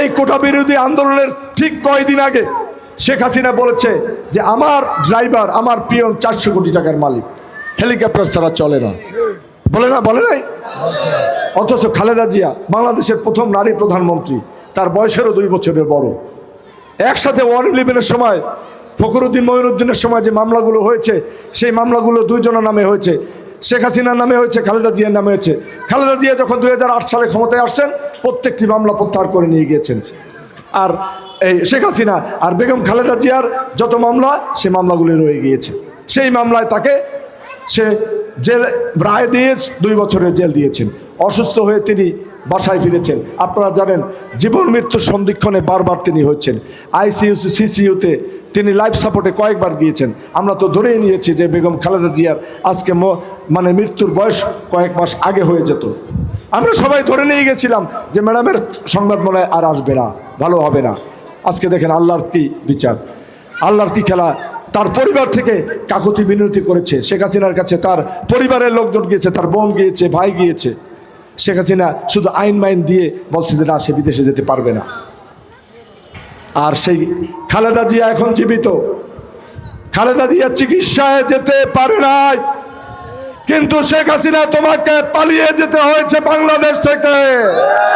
এই কোটা বিরোধী আন্দোলনের ঠিক কয়দিন আগে শেখ হাসিনা বলেছে যে আমার ড্রাইভার, আমার পিয়ন চারশো কোটি টাকার মালিক। হেলিকপ্টার ছাড়া চলে না। বলে না, বলে নাই? অথচ খালেদা জিয়া বাংলাদেশের প্রথম নারী প্রধানমন্ত্রী, তার বয়সেরও দুই বছরের বড়। একসাথে ওয়ান ইলেভেনের সময়, ফখরুদ্দিন মঈনুদ্দিনের সময় যে মামলাগুলো হয়েছে, সেই মামলাগুলো দুইজনের নামে হয়েছে। শেখ হাসিনার নামে হয়েছে, খালেদা জিয়ার নামে হয়েছে। খালেদা জিয়া যখন দুই হাজার আট সালে ক্ষমতায় আসছেন, প্রত্যেকটি মামলা প্রত্যাহার করে নিয়ে গিয়েছেন। আর এই শেখ হাসিনা আর বেগম খালেদা জিয়ার যত মামলা, সে মামলাগুলি রয়ে গিয়েছে। সেই মামলায় তাকে সে জেল, রায় দিয়ে দুই বছরের জেল দিয়েছেন। অসুস্থ হয়ে তিনি বাসায় ফিরেছেন। আপনারা জানেন, জীবন মৃত্যুর সন্ধিক্ষণে বারবার তিনি হচ্ছেন আইসিইউ, সিসিইউতে তিনি লাইফ সাপোর্টে কয়েকবার গিয়েছেন। আমরা তো ধরেই নিয়েছি যে বেগম খালেদা জিয়ার আজকে মানে মৃত্যুর বয়স কয়েক মাস আগে হয়ে যেত। আমরা সবাই ধরে নিয়ে গেছিলাম যে ম্যাডামের সংবাদ মনে হয় আর আসবে না, ভালো হবে না। আজকে দেখেন আল্লাহর কি বিচার। আল্লাহর কি খেলা। তার পরিবার থেকে কাকুতি বিনতি করেছে। শেখ হাসিনার কাছে তার পরিবারের লোকজন গিয়েছে, তার বোন গিয়েছে, ভাই গিয়েছে। শেখ হাসিনা শুধু আইন মাইন দিয়ে বলছে যে না, সে বিদেশে যেতে পারবে না। আর সেই খালেদা জিয়া এখন জীবিত। খালেদা জিয়া চিকিৎসায় যেতে পারে নাই। কিন্তু শেখ হাসিনা তোমাকে পালিয়ে যেতে হয়েছে বাংলাদেশ থেকে।